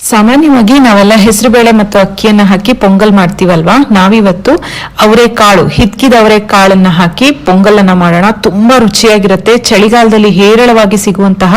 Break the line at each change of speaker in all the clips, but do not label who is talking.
ಸಾಮಾನ್ಯವಾಗಿ ನಾವೆಲ್ಲ ಹೆಸರುಬೇಳೆ ಮತ್ತು ಅಕ್ಕಿಯನ್ನ ಹಾಕಿ ಪೊಂಗಲ್ ಮಾಡ್ತೀವಲ್ವಾ? ನಾವಿವತ್ತು ಅವರೆಕಾಳು ಹಿದ್ಕಿದ ಅವರೆಕಾಳನ್ನ ಹಾಕಿ ಪೊಂಗಲನ್ನ ಮಾಡೋಣ. ತುಂಬಾ ರುಚಿಯಾಗಿರುತ್ತೆ. ಚಳಿಗಾಲದಲ್ಲಿ ಹೇರಳವಾಗಿ ಸಿಗುವಂತಹ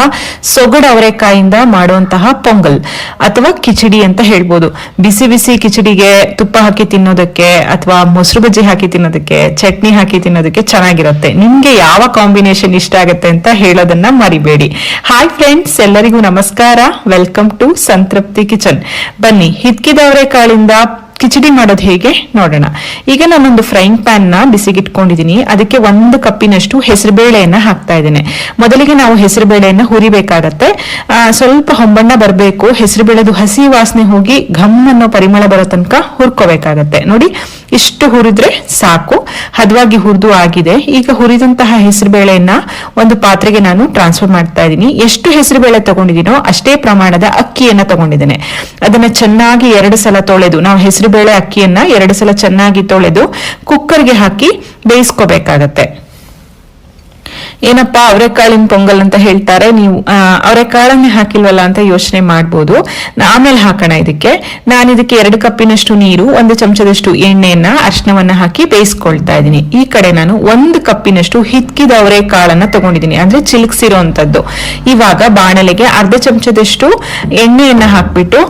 ಸೊಗಡು ಅವರೆಕಾಯಿಂದ ಮಾಡುವಂತಹ ಪೊಂಗಲ್ ಅಥವಾ ಕಿಚಡಿ ಅಂತ ಹೇಳ್ಬೋದು. ಬಿಸಿ ಬಿಸಿ ಕಿಚಡಿಗೆ ತುಪ್ಪ ಹಾಕಿ ತಿನ್ನೋದಕ್ಕೆ ಅಥವಾ ಮೊಸರು ಬಜ್ಜಿ ಹಾಕಿ ತಿನ್ನೋದಕ್ಕೆ, ಚಟ್ನಿ ಹಾಕಿ ತಿನ್ನೋದಕ್ಕೆ ಚೆನ್ನಾಗಿರುತ್ತೆ. ನಿಮ್ಗೆ ಯಾವ ಕಾಂಬಿನೇಷನ್ ಇಷ್ಟ ಆಗುತ್ತೆ ಅಂತ ಹೇಳೋದನ್ನ ಮರಿಬೇಡಿ. ಹಾಯ್ ಫ್ರೆಂಡ್ಸ್, ಎಲ್ಲರಿಗೂ ನಮಸ್ಕಾರ. ವೆಲ್ಕಮ್ ಟು ಸಂತೃಪ್ತಿ ಕಿಚನ್ ಬನ್ನಿ ಹಿತ್ಕಿದವರೆ ಕಾಳಿಂದ ಕಿಚಡಿ ಮಾಡೋದು ಹೇಗೆ ನೋಡೋಣ. ಈಗ ನಾನೊಂದು ಫ್ರೈಂಗ್ ಪ್ಯಾನ್ನ ಬಿಸಿಗಿಟ್ಕೊಂಡಿದೀನಿ. ಅದಕ್ಕೆ ಒಂದು ಕಪ್ಪಿನಷ್ಟು ಹೆಸರುಬೇಳೆಯನ್ನ ಹಾಕ್ತಾ ಇದ್ದೇನೆ. ಮೊದಲಿಗೆ ನಾವು ಹೆಸರುಬೇಳೆಯನ್ನ ಹುರಿಬೇಕಾಗತ್ತೆ. ಸ್ವಲ್ಪ ಹೊಂಬಣ್ಣ ಬರಬೇಕು. ಹೆಸರುಬೇಳೆದು ಹಸಿ ವಾಸನೆ ಹೋಗಿ ಘಮ್ ಅನ್ನೋ ಪರಿಮಳ ಬರೋ ತನಕ ಹುರ್ಕೋಬೇಕಾಗತ್ತೆ. ನೋಡಿ, ಇಷ್ಟು ಹುರಿದ್ರೆ ಸಾಕು. ಹದವಾಗಿ ಹುರಿದು ಆಗಿದೆ. ಈಗ ಹುರಿದಂತಹ ಹೆಸರುಬೇಳೆಯನ್ನ ಒಂದು ಪಾತ್ರೆಗೆ ನಾನು ಟ್ರಾನ್ಸ್ಫರ್ ಮಾಡ್ತಾ ಇದ್ದೀನಿ. ಎಷ್ಟು ಹೆಸರುಬೇಳೆ ತಗೊಂಡಿದ್ದೀನೋ ಅಷ್ಟೇ ಪ್ರಮಾಣದ ಅಕ್ಕಿಯನ್ನ ತಗೊಂಡಿದ್ದೇನೆ. ಅದನ್ನ ಚೆನ್ನಾಗಿ ಎರಡು ಸಲ ತೊಳೆದು, ನಾವು ಹೆಸರುಬೇಳೆ ಅಕ್ಕಿಯನ್ನ ಎರಡು ಸಲ ಚೆನ್ನಾಗಿ ತೊಳೆದು ಕುಕ್ಕರ್ಗೆ ಹಾಕಿ ಬೇಯಿಸ್ಕೋಬೇಕಾಗತ್ತೆ. ಏನಪ್ಪಾ ಅವರೆಕಾಳಿನ ಪೊಂಗಲ್ ಅಂತ ಹೇಳ್ತಾರೆ, ನೀವು ಅವರೆಕಾಳನ್ನೇ ಹಾಕಿಲ್ವಲ್ಲ ಅಂತ ಯೋಚನೆ ಮಾಡ್ಬೋದು. ಆಮೇಲೆ ಹಾಕೋಣ ಇದಕ್ಕೆ. ನಾನು ಇದಕ್ಕೆ ಎರಡು ಕಪ್ಪಿನಷ್ಟು ನೀರು, ಒಂದು ಚಮಚದಷ್ಟು ಎಣ್ಣೆಯನ್ನ ಅರ್ಶನವನ್ನ ಹಾಕಿ ಬೇಯಿಸ್ಕೊಳ್ತಾ ಇದ್ದೀನಿ. ಈ ಕಡೆ ನಾನು ಒಂದು ಕಪ್ಪಿನಷ್ಟು ಹಿತ್ಕಿದ ಅವರೆಕಾಳನ್ನ ತಗೊಂಡಿದ್ದೀನಿ. ಅಂದ್ರೆ ಚಿಲುಕ್ಸಿರೋಂಥದ್ದು. ಇವಾಗ ಬಾಣಲೆಗೆ ಅರ್ಧ ಚಮಚದಷ್ಟು ಎಣ್ಣೆಯನ್ನ ಹಾಕ್ಬಿಟ್ಟು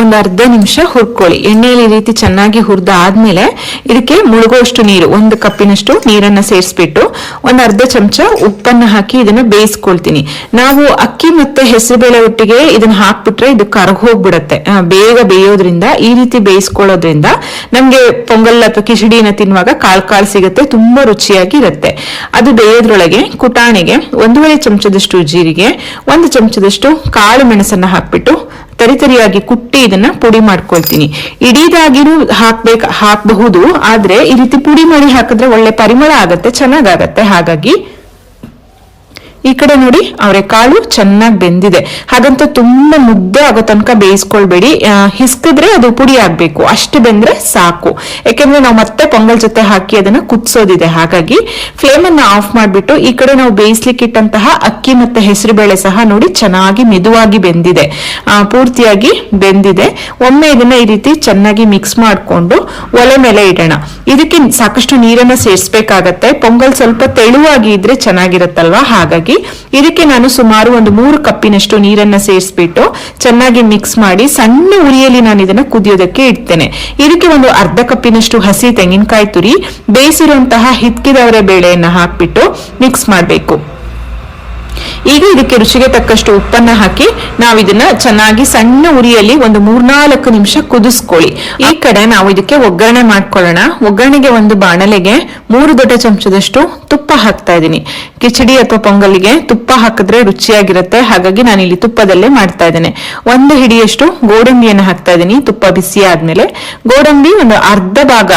ಒಂದು ಅರ್ಧ ನಿಮಿಷ ಹುರ್ಕೊಳ್ಳಿ. ಎಣ್ಣೆಯಲ್ಲಿ ರೀತಿ ಚೆನ್ನಾಗಿ ಹುರಿದ ಆದ್ಮೇಲೆ ಇದಕ್ಕೆ ಮುಳುಗುವಷ್ಟು ನೀರು, ಒಂದು ಕಪ್ಪಿನಷ್ಟು ನೀರನ್ನ ಸೇರಿಸ್ಬಿಟ್ಟು ಒಂದು ಅರ್ಧ ಚಮಚ ಉಪ್ಪನ್ನ ಹಾಕಿ ಇದನ್ನ ಬೇಯಿಸ್ಕೊಳ್ತೀನಿ. ನಾವು ಅಕ್ಕಿ ಮತ್ತೆ ಹೆಸರುಬೇಳೆ ಒಟ್ಟಿಗೆ ಇದನ್ನ ಹಾಕ್ಬಿಟ್ರೆ ಇದು ಕರಗೋಗ್ಬಿಡತ್ತೆ ಬೇಗ ಬೇಯೋದ್ರಿಂದ, ಈ ರೀತಿ ಬೇಯಿಸ್ಕೊಳ್ಳೋದ್ರಿಂದ ನಮ್ಗೆ ಪೊಂಗಲ್ ಅಥವಾ ಕಿಚಡಿನ ತಿನ್ನುವಾಗ ಕಾಳು ಕಾಳು ಸಿಗುತ್ತೆ, ತುಂಬಾ ರುಚಿಯಾಗಿ ಇರುತ್ತೆ. ಅದು ಬೇಯೋದ್ರೊಳಗೆ ಕುಟಾಣಿಗೆ ಒಂದೂವರೆ ಚಮಚದಷ್ಟು ಜೀರಿಗೆ, ಒಂದು ಚಮಚದಷ್ಟು ಕಾಳು ಮೆಣಸನ್ನ ಹಾಕ್ಬಿಟ್ಟು ತರಿತರಿಯಾಗಿ ಕುಟ್ಟಿ ಇದನ್ನ ಪುಡಿ ಮಾಡ್ಕೊಳ್ತೀನಿ. ಇಡೀದಾಗಿನೂ ಹಾಕ್ಬೇಕ ಹಾಕಬಹುದು, ಆದ್ರೆ ಈ ರೀತಿ ಪುಡಿ ಮಾಡಿ ಹಾಕಿದ್ರೆ ಒಳ್ಳೆ ಪರಿಮಳ ಆಗತ್ತೆ, ಚೆನ್ನಾಗಾಗತ್ತೆ. ಹಾಗಾಗಿ ಈ ಕಡೆ ನೋಡಿ ಅವರೆಕಾಳು ಚೆನ್ನಾಗಿ ಬೆಂದಿದೆ. ಹಾಗಂತ ತುಂಬಾ ಮುದ್ದೆ ಆಗೋ ತನಕ ಬೇಯಿಸ್ಕೊಳ್ಬೇಡಿ. ಹಿಸ್ಕಿದ್ರೆ ಅದು ಪುಡಿ ಆಗ್ಬೇಕು. ಅಷ್ಟು ಬೆಂದ್ರೆ ಸಾಕು. ಯಾಕೆಂದ್ರೆ ನಾವು ಮತ್ತೆ ಪೊಂಗಲ್ ಜೊತೆ ಹಾಕಿ ಅದನ್ನ ಕುದಿಸೋದಿದೆ. ಹಾಗಾಗಿ ಫ್ಲೇಮ್ ಅನ್ನ ಆಫ್ ಮಾಡ್ಬಿಟ್ಟು ಈ ಕಡೆ ನಾವು ಬೇಯಿಸ್ಲಿಕ್ಕಿಟ್ಟಂತಹ ಅಕ್ಕಿ ಮತ್ತೆ ಹೆಸರು ಬೇಳೆ ಸಹ ನೋಡಿ ಚೆನ್ನಾಗಿ ಮೆದುವಾಗಿ ಬೆಂದಿದೆ. ಪೂರ್ತಿಯಾಗಿ ಬೆಂದಿದೆ. ಒಮ್ಮೆ ಇದನ್ನ ಈ ರೀತಿ ಚೆನ್ನಾಗಿ ಮಿಕ್ಸ್ ಮಾಡಿಕೊಂಡು ಒಲೆ ಮೇಲೆ ಇಡೋಣ. ಇದಕ್ಕೆ ಸಾಕಷ್ಟು ನೀರನ್ನ ಸೇರಿಸಬೇಕಾಗತ್ತೆ. ಪೊಂಗಲ್ ಸ್ವಲ್ಪ ತೆಳುವಾಗಿ ಇದ್ರೆ ಚೆನ್ನಾಗಿರುತ್ತಲ್ವಾ? ಹಾಗಾಗಿ ಇದಕ್ಕೆ ನಾನು ಸುಮಾರು ಒಂದು ಮೂರು ಕಪ್ಪಿನಷ್ಟು ನೀರನ್ನ ಸೇರಿಸ್ಬಿಟ್ಟು ಚೆನ್ನಾಗಿ ಮಿಕ್ಸ್ ಮಾಡಿ ಸಣ್ಣ ಉರಿಯಲ್ಲಿ ನಾನು ಇದನ್ನ ಕುದಿಯೋದಕ್ಕೆ ಇಡ್ತೇನೆ. ಇದಕ್ಕೆ ಒಂದು ಅರ್ಧ ಕಪ್ಪಿನಷ್ಟು ಹಸಿ ತೆಂಗಿನಕಾಯಿ ತುರಿ, ಬೇಯಿಸಿರುವಂತಹ ಹಿತ್ಕಿದವರೆ ಬೇಳೆಯನ್ನ ಹಾಕ್ಬಿಟ್ಟು ಮಿಕ್ಸ್ ಮಾಡಬೇಕು. ಈಗ ಇದಕ್ಕೆ ರುಚಿಗೆ ತಕ್ಕಷ್ಟು ಉಪ್ಪನ್ನ ಹಾಕಿ ನಾವು ಇದನ್ನ ಚೆನ್ನಾಗಿ ಸಣ್ಣ ಉರಿಯಲ್ಲಿ ಒಂದು ಮೂರ್ನಾಲ್ಕು ನಿಮಿಷ ಕುದಿಸ್ಕೊಳ್ಳಿ. ಈ ಕಡೆ ನಾವು ಇದಕ್ಕೆ ಒಗ್ಗರಣೆ ಮಾಡ್ಕೊಳ್ಳೋಣ. ಒಗ್ಗರಣೆಗೆ ಒಂದು ಬಾಣಲೆಗೆ ಮೂರು ದೊಡ್ಡ ಚಮಚದಷ್ಟು ತುಪ್ಪ ಹಾಕ್ತಾ ಇದ್ದೀನಿ. ಕಿಚಡಿ ಅಥವಾ ಪೊಂಗಲಿಗೆ ತುಪ್ಪ ಹಾಕಿದ್ರೆ ರುಚಿಯಾಗಿರುತ್ತೆ. ಹಾಗಾಗಿ ನಾನು ಇಲ್ಲಿ ತುಪ್ಪದಲ್ಲೇ ಮಾಡ್ತಾ ಇದ್ದೇನೆ. ಒಂದು ಹಿಡಿಯಷ್ಟು ಗೋಡಂಬಿಯನ್ನು ಹಾಕ್ತಾ ಇದ್ದೀನಿ. ತುಪ್ಪ ಬಿಸಿ ಆದ್ಮೇಲೆ ಗೋಡಂಬಿ ಒಂದು ಅರ್ಧ ಭಾಗ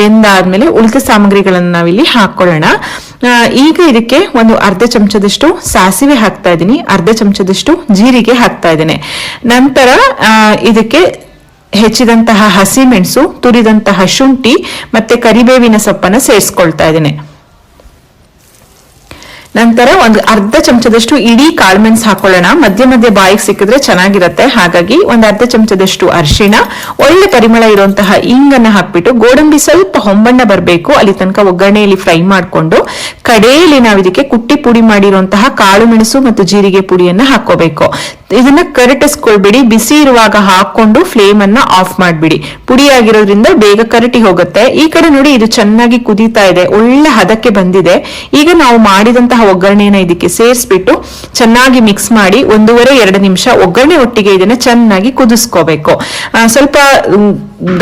ಬೆಂದಾದ್ಮೇಲೆ ಉಳಿದ ಸಾಮಗ್ರಿಗಳನ್ನು ನಾವಿಲ್ಲಿ ಹಾಕೊಳ್ಳೋಣ ಈಗ ಇದಕ್ಕೆ ಒಂದು ಅರ್ಧ ಚಮಚದಷ್ಟು ಸಾಸಿವೆ ಹಾಕ್ತಾ ಇದ್ದೀನಿ. ಅರ್ಧ ಚಮಚದಷ್ಟು ಜೀರಿಗೆ ಹಾಕ್ತಾ ಇದ್ದೀನಿ. ನಂತರ ಇದಕ್ಕೆ ಹೆಚ್ಚಿದಂತಹ ಹಸಿಮೆಣಸು ತುರಿದಂತಹ ಶುಂಠಿ ಮತ್ತೆ ಕರಿಬೇವಿನ ಸೊಪ್ಪನ್ನು ಸೇರಿಸ್ಕೊಳ್ತಾ ಇದ್ದೇನೆ. ನಂತರ ಒಂದು ಅರ್ಧ ಚಮಚದಷ್ಟು ಇಡೀ ಕಾಳುಮೆಣಸು ಹಾಕೊಳ್ಳೋಣ. ಮಧ್ಯ ಮಧ್ಯ ಬಾಯಿಗೆ ಸಿಕ್ಕಿದ್ರೆ ಚೆನ್ನಾಗಿರುತ್ತೆ. ಹಾಗಾಗಿ ಒಂದು ಅರ್ಧ ಚಮಚದಷ್ಟು ಅರಿಶಿಣ, ಒಳ್ಳೆ ಪರಿಮಳ ಇರುವಂತಹ ಇಂಗನ್ನ ಹಾಕ್ಬಿಟ್ಟು ಗೋಡಂಬಿ ಸ್ವಲ್ಪ ಹೊಂಬಣ್ಣ ಬರಬೇಕು. ಅಲ್ಲಿ ತನಕ ಒಗ್ಗರಣೆಯಲ್ಲಿ ಫ್ರೈ ಮಾಡಿಕೊಂಡು ಕಡೆಯಲ್ಲಿ ನಾವು ಇದಕ್ಕೆ ಕುಟ್ಟಿ ಪುಡಿ ಮಾಡಿರುವಂತಹ ಕಾಳು ಮೆಣಸು ಮತ್ತು ಜೀರಿಗೆ ಪುಡಿಯನ್ನ ಹಾಕೋಬೇಕು ಇದನ್ನ ಕರಟಿಸ್ಕೊಳ್ಬಿಡಿ. ಬಿಸಿ ಇರುವಾಗ ಹಾಕೊಂಡು ಫ್ಲೇಮ್ ಅನ್ನ ಆಫ್ ಮಾಡ್ಬಿಡಿ. ಪುಡಿ ಆಗಿರೋದ್ರಿಂದ ಬೇಗ ಕರಟಿ ಹೋಗುತ್ತೆ. ಈ ಕಡೆ ನೋಡಿ ಇದು ಚೆನ್ನಾಗಿ ಕುದೀತಾ ಇದೆ. ಒಳ್ಳೆ ಹದಕ್ಕೆ ಬಂದಿದೆ. ಈಗ ನಾವು ಮಾಡಿದಂತಹ ಒಗ್ಗರಣೆಯನ್ನ ಇದಕ್ಕೆ ಸೇರಿಸ್ಬಿಟ್ಟು ಚೆನ್ನಾಗಿ ಮಿಕ್ಸ್ ಮಾಡಿ ಒಂದೂವರೆ, ಎರಡು ನಿಮಿಷ ಒಗ್ಗರಣೆ ಒಟ್ಟಿಗೆ ಇದನ್ನ ಚೆನ್ನಾಗಿ ಕುದಿಸ್ಕೋಬೇಕು. ಸ್ವಲ್ಪ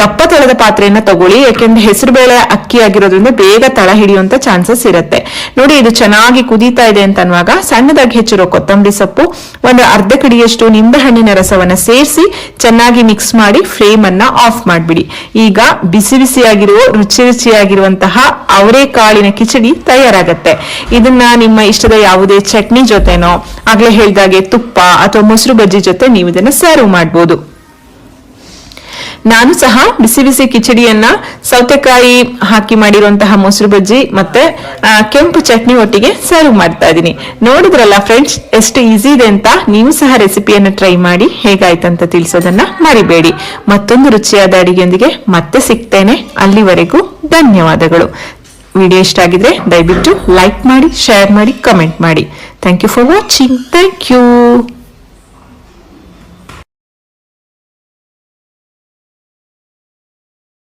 ದಪ್ಪ ತಳದ ಪಾತ್ರೆಯನ್ನ ತಗೊಳ್ಳಿ. ಯಾಕೆಂದ್ರೆ ಹೆಸರುಬೇಳೆ ಅಕ್ಕಿ ಆಗಿರೋದ್ರಿಂದ ಬೇಗ ತಳ ಹಿಡಿಯುವಂತ ಚಾನ್ಸಸ್ ಇರುತ್ತೆ. ನೋಡಿ ಇದು ಚೆನ್ನಾಗಿ ಕುದೀತಾ ಇದೆ ಅಂತ ಅನ್ನುವಾಗ ಸಣ್ಣದಾಗಿ ಹೆಚ್ಚಿರೋ ಕೊತ್ತಂಬರಿ ಸೊಪ್ಪು, ಒಂದು ಅರ್ಧ ಕಡಿಯಷ್ಟು ನಿಂಬೆಹಣ್ಣಿನ ರಸವನ್ನ ಸೇರಿಸಿ ಚೆನ್ನಾಗಿ ಮಿಕ್ಸ್ ಮಾಡಿ ಫ್ಲೇಮ್ ಅನ್ನ ಆಫ್ ಮಾಡ್ಬಿಡಿ. ಈಗ ಬಿಸಿ ಬಿಸಿಯಾಗಿರುವ, ರುಚಿ ರುಚಿಯಾಗಿರುವಂತಹ ಅವರೆಕಾಳಿನ ಕಿಚಡಿ ತಯಾರಾಗತ್ತೆ. ಇದನ್ನ ನಿಮ್ಮ ಇಷ್ಟದ ಯಾವುದೇ ಚಟ್ನಿ ಜೊತೆನೋ, ಆಗ್ಲೇ ಹೇಳಿದಾಗೆ ತುಪ್ಪ ಅಥವಾ ಮೊಸರು ಬಜ್ಜಿ ಜೊತೆ ನೀವು ಇದನ್ನ ಸರ್ವ್ ಮಾಡ್ಬೋದು. ನಾನು ಸಹ ಬಿಸಿ ಬಿಸಿ ಕಿಚಡಿಯನ್ನ ಸೌತೆಕಾಯಿ ಹಾಕಿ ಮಾಡಿರುವಂತಹ ಮೊಸರು ಬಜ್ಜಿ ಮತ್ತೆ ಕೆಂಪು ಚಟ್ನಿ ಒಟ್ಟಿಗೆ ಸರ್ವ್ ಮಾಡ್ತಾ ಇದ್ದೀನಿ. ನೋಡಿದ್ರಲ್ಲ ಫ್ರೆಂಡ್ಸ್ ಎಷ್ಟು ಈಸಿ ಇದೆ ಅಂತ ನೀವು ಸಹ ರೆಸಿಪಿಯನ್ನು ಟ್ರೈ ಮಾಡಿ ಹೇಗಾಯ್ತಂತ ತಿಳಿಸೋದನ್ನ ಮರಿಬೇಡಿ. ಮತ್ತೊಂದು ರುಚಿಯಾದ ಅಡಿಗೆಯೊಂದಿಗೆ ಮತ್ತೆ ಸಿಗ್ತೇನೆ. ಅಲ್ಲಿವರೆಗೂ ಧನ್ಯವಾದಗಳು. ವಿಡಿಯೋ ಇಷ್ಟ ಆಗಿದ್ರೆ ದಯವಿಟ್ಟು ಲೈಕ್ ಮಾಡಿ ಶೇರ್ ಮಾಡಿ ಕಮೆಂಟ್ ಮಾಡಿ. Thank you for watching thank you